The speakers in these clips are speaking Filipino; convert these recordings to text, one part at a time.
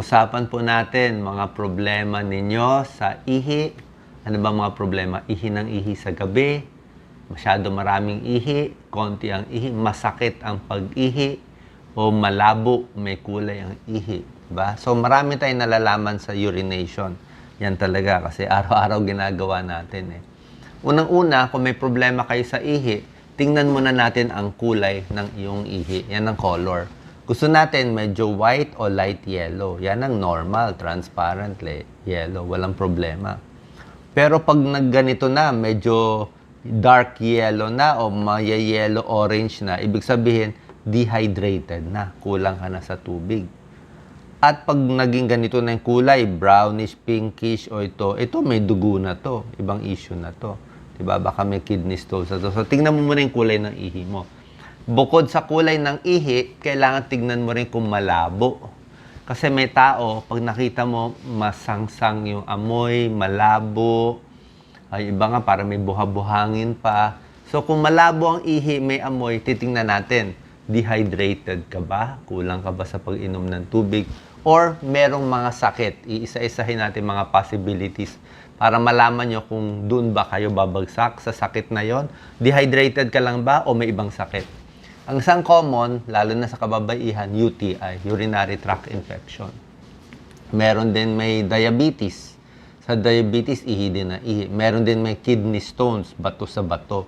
Usapan po natin mga problema ninyo sa ihi. Ano ba mga problema? Ihi ng ihi sa gabi, masyado maraming ihi, konti ang ihi, masakit ang pag-ihi, o malabo, may kulay ang ihi. Diba? So marami tayong nalalaman sa urination. Yan talaga kasi araw-araw ginagawa natin eh. Unang-una, kung may problema kayo sa ihi, tingnan muna natin ang kulay ng iyong ihi. Yan ang color. Gusto natin medyo white o light yellow. Yan ang normal, transparent yellow. Walang problema. Pero pag nagganito na, medyo dark yellow na o maya yellow orange na, ibig sabihin dehydrated na. Kulang ka na sa tubig. At pag naging ganito na yung kulay, brownish, pinkish, o ito, ito may dugo na to. Ibang issue na to. Diba? Baka may kidney stones na to. So, tingnan mo muna yung kulay ng ihi mo. Bukod sa kulay ng ihi, kailangan tignan mo rin kung malabo. Kasi may tao, pag nakita mo, masangsang yung amoy, malabo, ay iba nga, para may buha-buhangin pa. So, kung malabo ang ihi, may amoy, titingnan natin, dehydrated ka ba? Kulang ka ba sa pag-inom ng tubig? Or merong mga sakit? Iisa-isahin natin mga possibilities para malaman nyo kung doon ba kayo babagsak sa sakit na yon. Dehydrated ka lang ba o may ibang sakit? Ang isang common, lalo na sa kababaihan, UTI, urinary tract infection. Meron din may diabetes. Sa diabetes, ihi din na ihi. Meron din may kidney stones, bato sa bato.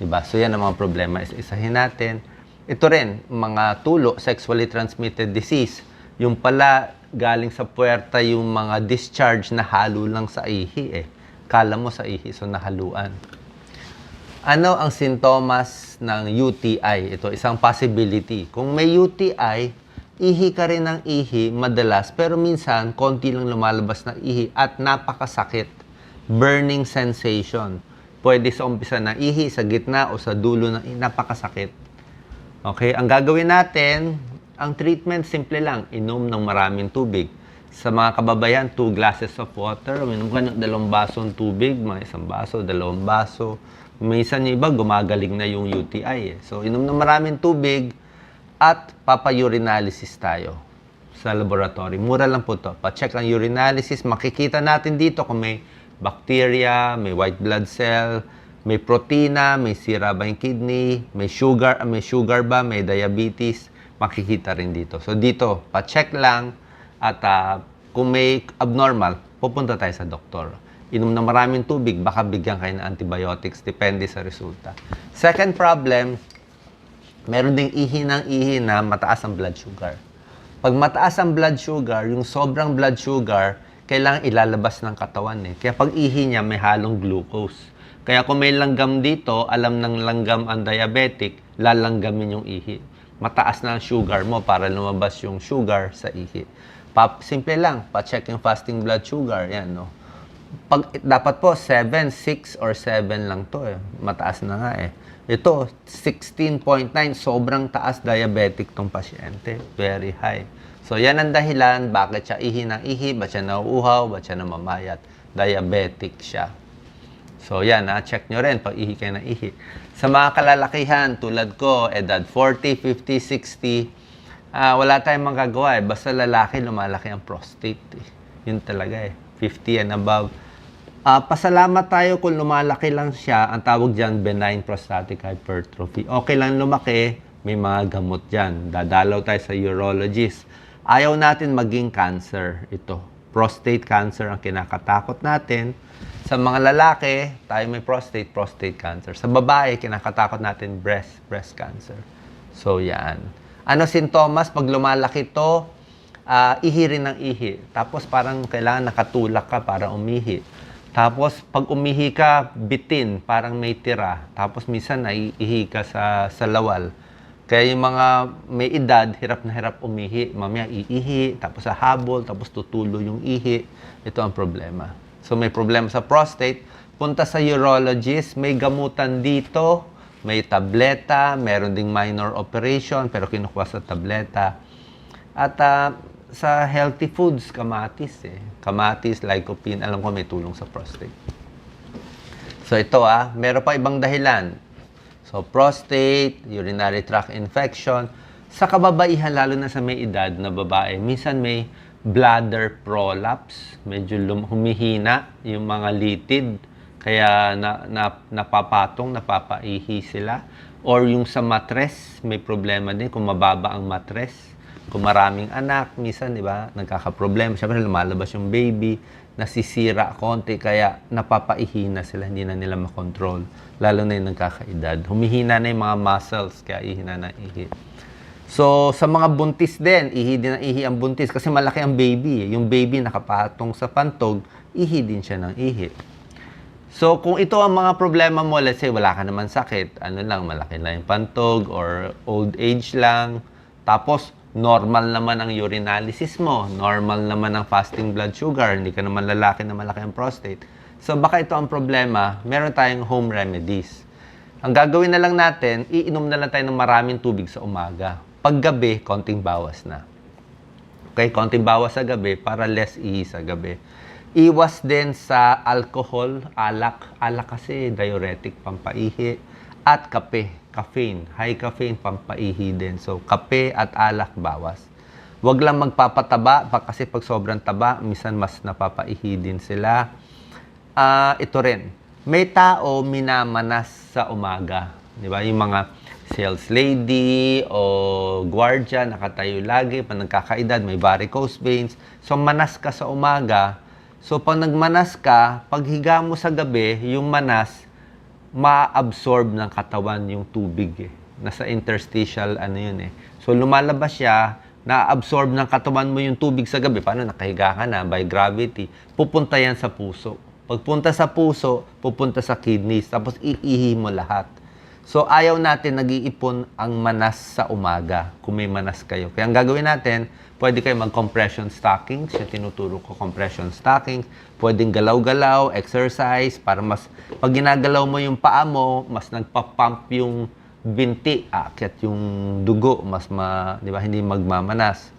Diba? So yan ang mga problema. Isa-isahin natin. Ito rin, mga tulo, sexually transmitted disease. Yung pala, galing sa puwerta yung mga discharge na halo lang sa ihi eh. Kala mo sa ihi, so nahaluan. Ano ang sintomas ng UTI? Ito, isang possibility. Kung may UTI, ihi ka rin ng ihi madalas, pero minsan, konti lang lumalabas na ihi at napakasakit. Burning sensation. Pwede sa umpisa ng ihi, sa gitna o sa dulo ng ihi, napakasakit. Okay, ang gagawin natin, ang treatment simple lang, inom ng maraming tubig. Sa mga kababayan, 2 glasses of water, uminom ka ng dalawang basong tubig, mga isang baso, dalawang baso. Minsan yung iba, gumagaling na yung UTI. Eh. So, inom ng maraming tubig at papaurinalysis tayo sa laboratory. Mura lang po to. Pa-check ang urinalysis, makikita natin dito kung may bacteria, may white blood cell, may protina, may sira ba yung kidney, may sugar, ah, may sugar ba, may diabetes, makikita rin dito. So dito, pa-check lang at ah, kung may abnormal, pupunta tayo sa doktor. Inom na maraming tubig, baka bigyan kayo ng antibiotics, depende sa resulta. Second problem, meron ding ihi ng ihi na mataas ang blood sugar. Pag mataas ang blood sugar, yung sobrang blood sugar, kailangan ilalabas ng katawan eh. Kaya pag ihi niya, may halong glucose. Kaya kung may langgam dito, alam ng langgam ang diabetic, lalanggamin yung ihi. Mataas na ang sugar mo para lumabas yung sugar sa ihi. Pa, simple lang, pa-check yung fasting blood sugar. Yan, no? Pag, dapat po, 7, 6, or 7 lang to eh. Mataas na nga eh. Ito, 16.9, sobrang taas diabetic tong pasyente. Very high. So, yan ang dahilan bakit siya ihi ng ihi, ba't siya nauuhaw, ba't siya namamayat. Diabetic siya. So, yan, ha? check nyo rin pag ihi kayo ng ihi. Sa mga kalalakihan, tulad ko, edad 40, 50, 60, ah, wala tayong magagawa eh. Basta lalaki, lumalaki ang prostate. Eh. Yun talaga eh. 50 and above. Ah, pasalamat tayo kung lumalaki lang siya. Ang tawag dyan, benign prostatic hypertrophy. Okay lang lumaki, may mga gamot dyan. Dadalaw tayo sa urologist. Ayaw natin maging cancer ito. Prostate cancer ang kinakatakot natin. Sa mga lalaki, tayo may prostate, prostate cancer. Sa babae, kinakatakot natin breast, breast cancer. So, yan. Ano sintomas? Pag lumalaki to, ah, ihi rin ng ihi. Tapos parang kailangan nakatulak ka para umihi. Tapos pag umihi ka, bitin, parang may tira. Tapos minsan naiihi ka sa, sa lawal. Kaya yung mga may edad, hirap na hirap umihi. Mamaya iihi, tapos sa habol, tapos tutulo yung ihi. Ito ang problema. So may problema sa prostate, punta sa urologist, may gamutan dito, may tableta, meron ding minor operation, pero kinukuha sa tableta. At ah, sa healthy foods, kamatis eh. Kamatis, lycopene, alam ko may tulong sa prostate. So ito ah, meron pa ibang dahilan. So prostate, urinary tract infection. Sa kababaihan, lalo na sa may edad na babae, minsan may bladder prolapse, medyo lum- humihina yung mga litid, kaya na, na, napapatong, napapaihi sila. Or yung sa matres, may problema din kung mababa ang matres. Kung maraming anak, minsan, di ba, nagkakaproblema. Siyempre, lumalabas yung baby, nasisira konti, kaya napapaihi na sila, hindi na nila makontrol. Lalo na yung nagkakaedad. Humihina na yung mga muscles, kaya ihina na ihi. So, sa mga buntis din, ihi din ang ihi ang buntis kasi malaki ang baby. eh. Yung baby nakapatong sa pantog, ihi din siya ng ihi. So, kung ito ang mga problema mo, let's say wala ka naman sakit, ano lang, malaki lang yung pantog or old age lang, tapos normal naman ang urinalysis mo, normal naman ang fasting blood sugar, hindi ka naman lalaki na malaki ang prostate. So, baka ito ang problema, meron tayong home remedies. Ang gagawin na lang natin, iinom na lang tayo ng maraming tubig sa umaga. Paggabi, konting bawas na. Okay, konting bawas sa gabi para less ihi sa gabi. Iwas din sa alcohol, alak. Alak kasi diuretic, pampaihi. At kape, caffeine. High caffeine, pampaihi din. So, kape at alak, bawas. Huwag lang magpapataba pa kasi pag sobrang taba, minsan mas napapaihi din sila. Ah, ito rin. May tao minamanas sa umaga. Di ba? Yung mga sales lady o guardia, nakatayo lagi, pa nagkakaedad, may varicose veins. So, manas ka sa umaga. So, pag nagmanas ka, pag higa mo sa gabi, yung manas, ma-absorb ng katawan yung tubig eh. Nasa interstitial, ano yun eh. So, lumalabas siya, na-absorb ng katawan mo yung tubig sa gabi. Paano? Nakahiga ka na by gravity. Pupunta yan sa puso. Pagpunta sa puso, pupunta sa kidneys. Tapos iihi mo lahat. So, ayaw natin nag-iipon ang manas sa umaga kung may manas kayo. Kaya ang gagawin natin, pwede kayo mag-compression stockings. Yung tinuturo ko, compression stockings. Pwedeng galaw-galaw, exercise, para mas, pag ginagalaw mo yung paa mo, mas nagpa-pump yung binti, aakyat yung dugo, mas ma, di ba, hindi magmamanas.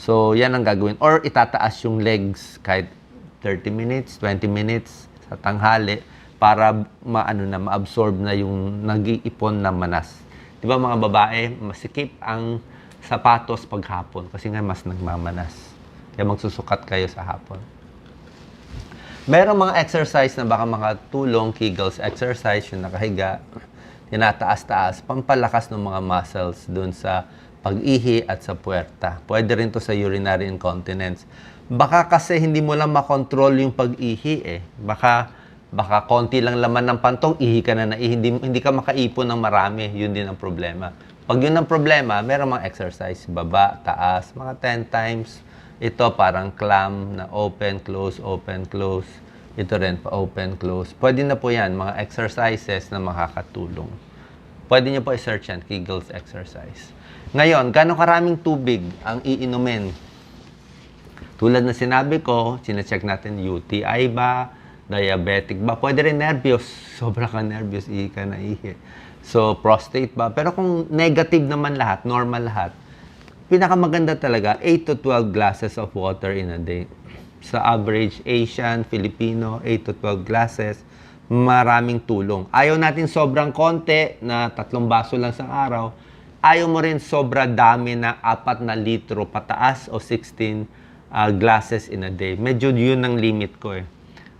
So, yan ang gagawin. Or itataas yung legs kahit 30 minutes, 20 minutes sa tanghali para maano na maabsorb na yung nag-iipon na manas. 'Di ba mga babae, masikip ang sapatos paghapon kasi nga mas nagmamanas. Kaya magsusukat kayo sa hapon. Merong mga exercise na baka makatulong, Kegels exercise, yung nakahiga, tinataas-taas, pampalakas ng mga muscles dun sa pag-ihi at sa puwerta. Pwede rin to sa urinary incontinence. Baka kasi hindi mo lang makontrol yung pag-ihi eh. Baka baka konti lang laman ng pantong, ihi ka na na. Hindi, hindi ka makaipon ng marami. Yun din ang problema. Pag yun ang problema, meron mga exercise. Baba, taas, mga 10 times. Ito parang clam na open, close, open, close. Ito rin pa open, close. Pwede na po yan, mga exercises na makakatulong. Pwede niyo po i-search yan, Kegels exercise. Ngayon, gano'ng karaming tubig ang iinumin? Tulad na sinabi ko, sinecheck natin UTI ba, diabetic ba, pwede rin nervyos. Sobra ka nervyos, ihi ka na ihi. So, prostate ba? Pero kung negative naman lahat, normal lahat, pinakamaganda talaga, 8 to 12 glasses of water in a day. Sa average Asian, Filipino, 8 to 12 glasses, maraming tulong. Ayaw natin sobrang konti na tatlong baso lang sa araw. Ayaw mo rin sobra dami na 4 na litro pataas o 16 uh, glasses in a day. Medyo yun ang limit ko eh.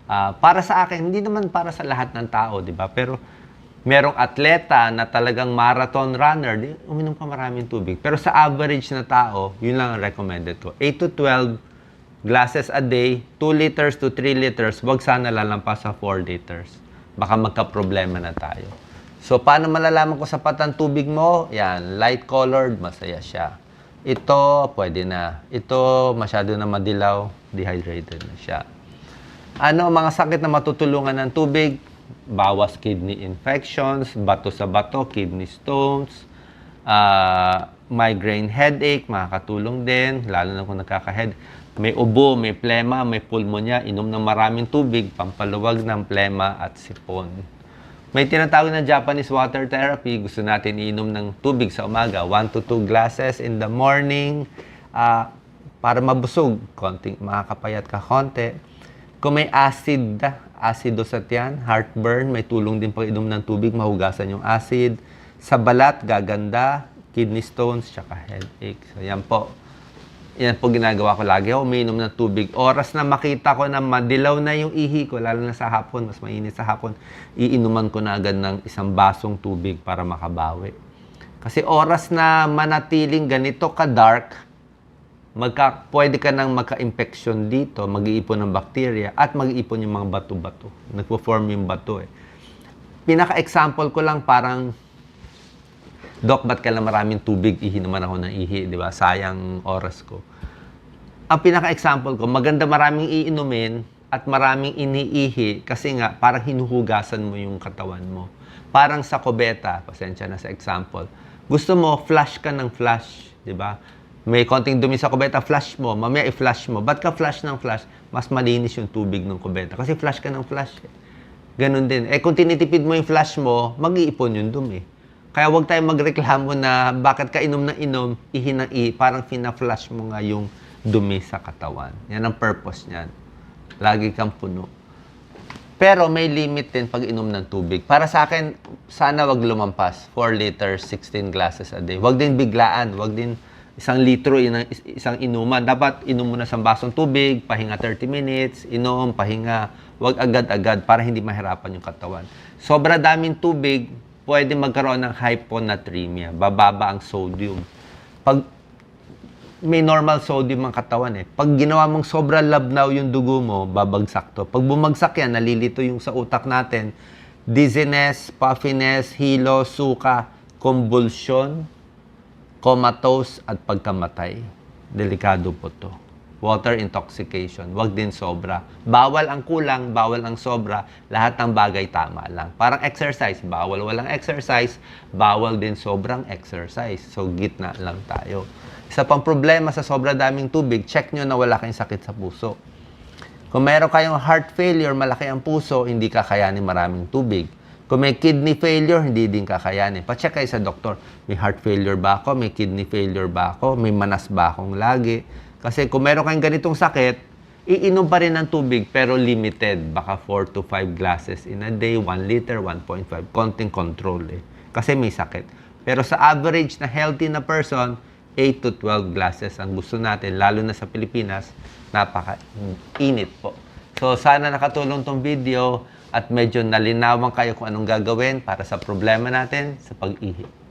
Ah, para sa akin, hindi naman para sa lahat ng tao, di ba? Pero merong atleta na talagang marathon runner, di, uminom ka maraming tubig. Pero sa average na tao, yun lang ang recommended ko. 8 to 12 glasses a day, 2 liters to 3 liters, wag sana lalampas sa 4 liters. Baka magka-problema na tayo. So, paano malalaman kung sapat ang tubig mo? Yan, light colored, masaya siya. Ito, pwede na. Ito, masyado na madilaw, dehydrated na siya. Ano ang mga sakit na matutulungan ng tubig? Bawas kidney infections, bato sa bato, kidney stones, ah, migraine headache, makakatulong din, lalo na kung nakaka-head. May ubo, may plema, may pulmonya, inom ng maraming tubig, pampaluwag ng plema at sipon. May tinatawag na Japanese water therapy. Gusto natin iinom ng tubig sa umaga. 1 to 2 glasses in the morning ah, para mabusog. Konting, makakapayat ka konti. Kung may acid, acido sa tiyan, heartburn, may tulong din pag inom ng tubig, mahugasan yung acid. Sa balat, gaganda, kidney stones, tsaka headache. So, yan po. Yan po ginagawa ko lagi. Ako umiinom ng tubig. Oras na makita ko na madilaw na yung ihi ko, lalo na sa hapon, mas mainit sa hapon, iinuman ko na agad ng isang basong tubig para makabawi. Kasi oras na manatiling ganito ka-dark, magka, pwede ka nang magka-infection dito, mag-iipon ng bacteria, at mag-iipon yung mga bato-bato. Nagpo-form yung bato eh. Pinaka-example ko lang parang Dok, ba't kailan maraming tubig? Ihi naman ako ng ihi, di ba? Sayang oras ko. Ang pinaka-example ko, maganda maraming iinumin at maraming iniihi kasi nga parang hinuhugasan mo yung katawan mo. Parang sa kubeta, pasensya na sa example. Gusto mo, flush ka ng flush, di ba? May konting dumi sa kubeta, flush mo. Mamaya i-flush mo. Ba't ka flush ng flush? Mas malinis yung tubig ng kubeta. Kasi flush ka ng flush. eh. Ganun din. Eh kung tinitipid mo yung flush mo, mag-iipon yung dumi. Kaya huwag tayong magreklamo na bakit ka inom ng inom, ihi ng ihi, parang fina-flush mo nga yung dumi sa katawan. Yan ang purpose niyan. Lagi kang puno. Pero may limit din pag inom ng tubig. Para sa akin, sana wag lumampas. 4 liters, 16 glasses a day. Wag din biglaan. Wag din isang litro, isang inuman. Dapat inom mo na sa basong tubig, pahinga 30 minutes, inom, pahinga. Wag agad-agad para hindi mahirapan yung katawan. Sobra daming tubig, pwede magkaroon ng hyponatremia. Bababa ang sodium. Pag may normal sodium ang katawan eh. Pag ginawa mong sobra labnaw yung dugo mo, babagsak to. Pag bumagsak yan, nalilito yung sa utak natin, dizziness, puffiness, hilo, suka, convulsion, comatose, at pagkamatay. Delikado po to. Water intoxication. Huwag din sobra. Bawal ang kulang, bawal ang sobra. Lahat ng bagay tama lang. Parang exercise. Bawal walang exercise. Bawal din sobrang exercise. So, gitna lang tayo. Isa pang problema sa sobra daming tubig, check nyo na wala kayong sakit sa puso. Kung meron kayong heart failure, malaki ang puso, hindi kakayanin maraming tubig. Kung may kidney failure, hindi din kakayanin. Pa-check kayo sa doktor. May heart failure ba ako? May kidney failure ba ako? May manas ba akong lagi? Kasi kung meron kayong ganitong sakit, iinom pa rin ng tubig pero limited. Baka 4 to 5 glasses in a day, 1 liter, 1.5. Konting control eh. Kasi may sakit. Pero sa average na healthy na person, 8 to 12 glasses ang gusto natin, lalo na sa Pilipinas, napaka-init po. So, sana nakatulong tong video at medyo nalinawan kayo kung anong gagawin para sa problema natin sa pag-ihi.